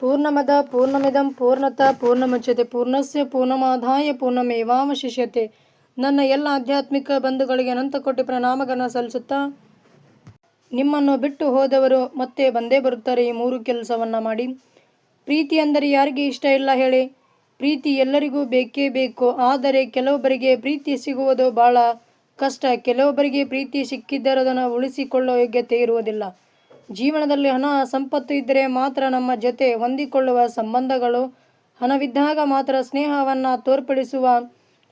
ಪೂರ್ಣಮದ ಪೂರ್ಣಮಿದಂ ಪೂರ್ಣತ ಪೂರ್ಣಮುಚ್ಯತೆ ಪೂರ್ಣಸ್ಯ ಪೂರ್ಣಮಾದಾಯ ಪೂರ್ಣಮೇವಾವಶಿಷ್ಯತೆ. ನನ್ನ ಎಲ್ಲ ಆಧ್ಯಾತ್ಮಿಕ ಬಂಧುಗಳಿಗೆ ಅನಂತ ಕೋಟಿ ಪ್ರಣಾಮಗಳನ್ನು ಸಲ್ಲಿಸುತ್ತಾ, ನಿಮ್ಮನ್ನು ಬಿಟ್ಟು ಹೋದವರು ಮತ್ತೆ ಬಂದೇ ಬರುತ್ತಾರೆ ಈ ಮೂರು ಕೆಲಸವನ್ನು ಮಾಡಿ. ಪ್ರೀತಿ ಅಂದರೆ ಯಾರಿಗೆ ಇಷ್ಟ ಇಲ್ಲ ಹೇಳಿ. ಪ್ರೀತಿ ಎಲ್ಲರಿಗೂ ಬೇಕೇ ಬೇಕು. ಆದರೆ ಕೆಲವೊಬ್ಬರಿಗೆ ಪ್ರೀತಿ ಸಿಗುವುದು ಭಾಳ ಕಷ್ಟ. ಕೆಲವೊಬ್ಬರಿಗೆ ಪ್ರೀತಿ ಸಿಕ್ಕಿದ್ದರೂ ಅದನ್ನು ಉಳಿಸಿಕೊಳ್ಳುವ ಯೋಗ್ಯತೆ ಇರುವುದಿಲ್ಲ. ಜೀವನದಲ್ಲಿ ಹಣ ಸಂಪತ್ತು ಇದ್ದರೆ ಮಾತ್ರ ನಮ್ಮ ಜೊತೆ ಹೊಂದಿಕೊಳ್ಳುವ ಸಂಬಂಧಗಳು. ಹಣವಿದ್ದಾಗ ಮಾತ್ರ ಸ್ನೇಹವನ್ನು ತೋರ್ಪಡಿಸುವ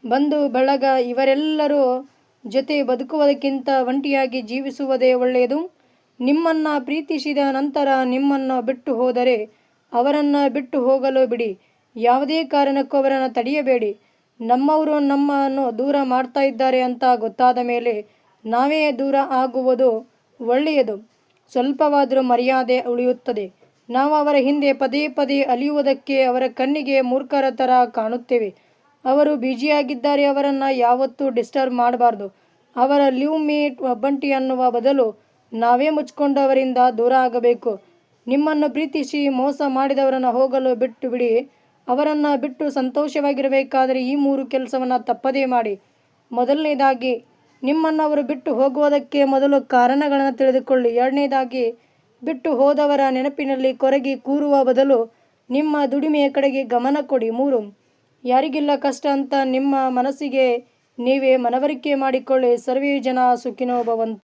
ಬಂಧು, ಬಳಗ ಇವರೆಲ್ಲರೂ ಜೊತೆ ಬದುಕುವುದಕ್ಕಿಂತ ಒಂಟಿಯಾಗಿ ಜೀವಿಸುವುದೇ ಒಳ್ಳೆಯದು. ನಿಮ್ಮನ್ನು ಪ್ರೀತಿಸಿದ ನಂತರ ನಿಮ್ಮನ್ನು ಬಿಟ್ಟು ಹೋದರೆ ಅವರನ್ನು ಬಿಟ್ಟು ಹೋಗಲು ಬಿಡಿ. ಯಾವುದೇ ಕಾರಣಕ್ಕೂ ಅವರನ್ನು ತಡೆಯಬೇಡಿ. ನಮ್ಮವರು ನಮ್ಮನ್ನು ದೂರ ಮಾಡ್ತಾ ಇದ್ದಾರೆ ಅಂತ ಗೊತ್ತಾದ ಮೇಲೆ ನಾವೇ ದೂರ ಆಗುವುದು ಒಳ್ಳೆಯದು. ಸ್ವಲ್ಪವಾದರೂ ಮರ್ಯಾದೆ ಉಳಿಯುತ್ತದೆ. ನಾವು ಅವರ ಹಿಂದೆ ಪದೇ ಪದೇ ಅಲಿಯುವುದಕ್ಕೆ ಅವರ ಕಣ್ಣಿಗೆ ಮೂರ್ಖರ ಥರ ಕಾಣುತ್ತೇವೆ. ಅವರು ಬ್ಯುಸಿಯಾಗಿದ್ದಾರೆ, ಅವರನ್ನು ಯಾವತ್ತೂ ಡಿಸ್ಟರ್ಬ್ ಮಾಡಬಾರ್ದು. ಅವರ ಲಿವ್ ಮೀಟ್ ಒಬ್ಬಂಟಿ ಅನ್ನುವ ಬದಲು ನಾವೇ ಮುಚ್ಕೊಂಡವರಿಂದ ದೂರ ಆಗಬೇಕು. ನಿಮ್ಮನ್ನು ಪ್ರೀತಿಸಿ ಮೋಸ ಮಾಡಿದವರನ್ನು ಹೋಗಲು ಬಿಟ್ಟು ಬಿಡಿ ಅವರನ್ನು ಬಿಟ್ಟು ಸಂತೋಷವಾಗಿರಬೇಕಾದರೆ ಈ ಮೂರು ಕೆಲಸವನ್ನು ತಪ್ಪದೇ ಮಾಡಿ. ಮೊದಲನೇದಾಗಿ ನಿಮ್ಮನ್ನು ಅವರು ಬಿಟ್ಟು ಹೋಗುವುದಕ್ಕೆ ಮೊದಲು ಕಾರಣಗಳನ್ನು ತಿಳಿದುಕೊಳ್ಳಿ. ಎರಡನೇದಾಗಿ, ಬಿಟ್ಟು ಹೋದವರ ನೆನಪಿನಲ್ಲಿ ಕೊರಗಿ ಕೂರುವ ಬದಲು ನಿಮ್ಮ ದುಡಿಮೆಯ ಕಡೆಗೆ ಗಮನ ಕೊಡಿ. ಮೂರು, ಯಾರಿಗಿಲ್ಲ ಕಷ್ಟ ಅಂತ ನಿಮ್ಮ ಮನಸ್ಸಿಗೆ ನೀವೇ ಮನವರಿಕೆ ಮಾಡಿಕೊಳ್ಳಿ. ಸರ್ವೇ ಜನ ಸುಖಿನೋ ಭವಂತು.